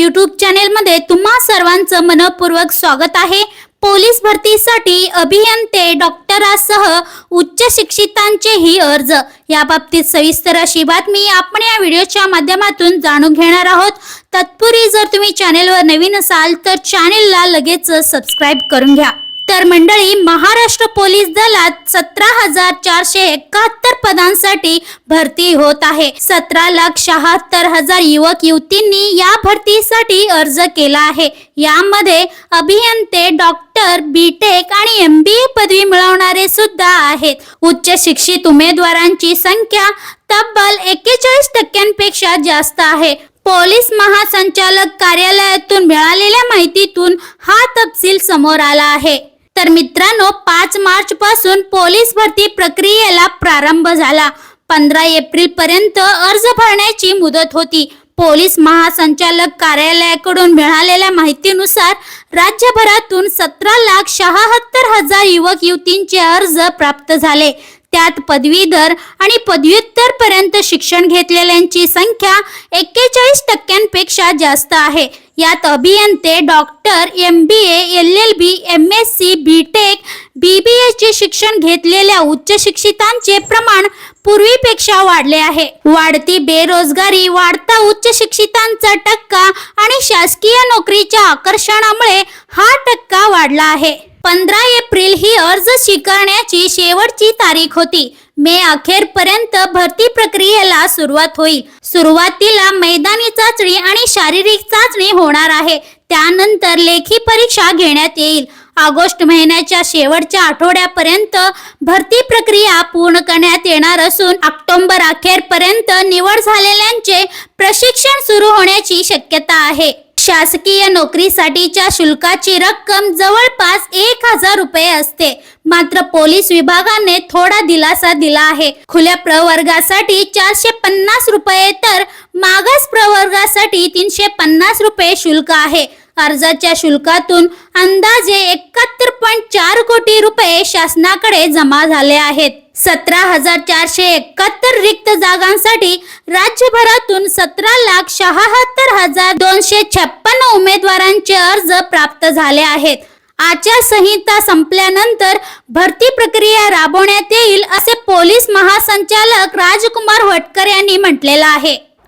YouTube चॅनेलमध्ये तुम्हा सर्वांचं मनपूर्वक स्वागत आहे. पोलीस भरतीसाठी अभियंते डॉक्टरासह उच्च शिक्षितांचेही अर्ज. या बाबतीत सविस्तर अशी बातमी आपण या व्हिडिओच्या माध्यमातून जाणून घेणार आहोत. तत्पूर्वी जर तुम्ही चॅनेलवर नवीन असाल तर चॅनेलला लगेच सबस्क्राईब करून घ्या. तर मंडळी महाराष्ट्र पोलीस दलात सतरा हजार चारशे एकाहत्तर पदांसाठी भरती होत आहे. सतरा लाख शहात्तर हजार युवक युवतींनी या भरतीसाठी अर्ज केला आहे. यामध्ये अभियंते डॉक्टर बीटेक आणि एम बी ए पदवी मिळवणारे सुद्धा आहेत. उच्च शिक्षित उमेदवारांची संख्या तब्बल एक्केचाळीस टक्क्यांपेक्षा जास्त आहे. पोलीस महासंचालक कार्यालयातून मिळालेल्या माहितीतून हा तपशील समोर आला आहे. तर मित्रांनो पाच मार्च पासून पोलीस भरती प्रक्रियेला प्रारंभ झाला. पंधरा एप्रिल पर्यंत अर्ज भरण्याची मुदत होती. पोलीस महासंचालक कार्यालयाकडून मिळालेल्या माहितीनुसार राज्यभरातून सतरा लाख शहात्तर हजार युवक युवतींचे अर्ज प्राप्त झाले. त्यात पदवीधर आणि पदव्युत्तर पर्यंत शिक्षण घेतलेल्यांची संख्या एक्केचाळीस टक्क्यांपेक्षा जास्त आहे. यात अभियंते doctor M B L L B M S C B tech B B एसचे शिक्षण घेतलेल्या उच्च शिक्षितांचे प्रमाण पूर्वीपेक्षा वाढले आहे. वाढती बेरोजगारी वाढता उच्च शिक्षितांचा टक्का आणि शासकीय नोकरीच्या आकर्षणामुळे हा टक्का वाढला आहे. पंधरा एप्रिल ही अर्ज स्वीकारण्याची शेवटची तारीख होती. मे अखेरपर्यंत भरती प्रक्रियेला सुरुवात होईल. सुरुवातीला मैदानी चाचणी आणि शारीरिक चाचणी होणार आहे. त्यानंतर लेखी परीक्षा घेण्यात येईल. ऑगस्ट महिन्याच्या शेवटच्या आठवड्यापर्यंत भरती प्रक्रिया पूर्ण करण्यात येणार असून ऑक्टोबर अखेरपर्यंत निवड झालेल्यांचे प्रशिक्षण सुरू होण्याची शक्यता आहे. शासकीय नोकरीसाठीच्या शुल्काची रक्कम जवळपास एक हजार रुपये असते. मात्र पोलीस विभागाने थोडा दिलासा दिला आहे. खुल्या प्रवर्गासाठी चारशे पन्नास रुपये तर मागास प्रवर्गासाठी तीनशे पन्नास रुपये शुल्क आहे. कर्जाच्या शुल्कातून अंदाजे एकाहत्तर पॉईंट चार कोटी रुपये शासनाकडे जमा झाले आहेत. सतरा हजार चारशे एकाहत्तर रिक्त जागांसाठी राज्यभरातून सतरा लाख शहात्तर हजार दोनशे छप्पन्न उमेदवारांचे अर्ज प्राप्त झाले आहेत. आचारसंहिता संपल्यानंतर भरती प्रक्रिया राबवण्यात येईल असे पोलीस महासंचालक राजकुमार वटकर यांनी म्हटलेलं आहे.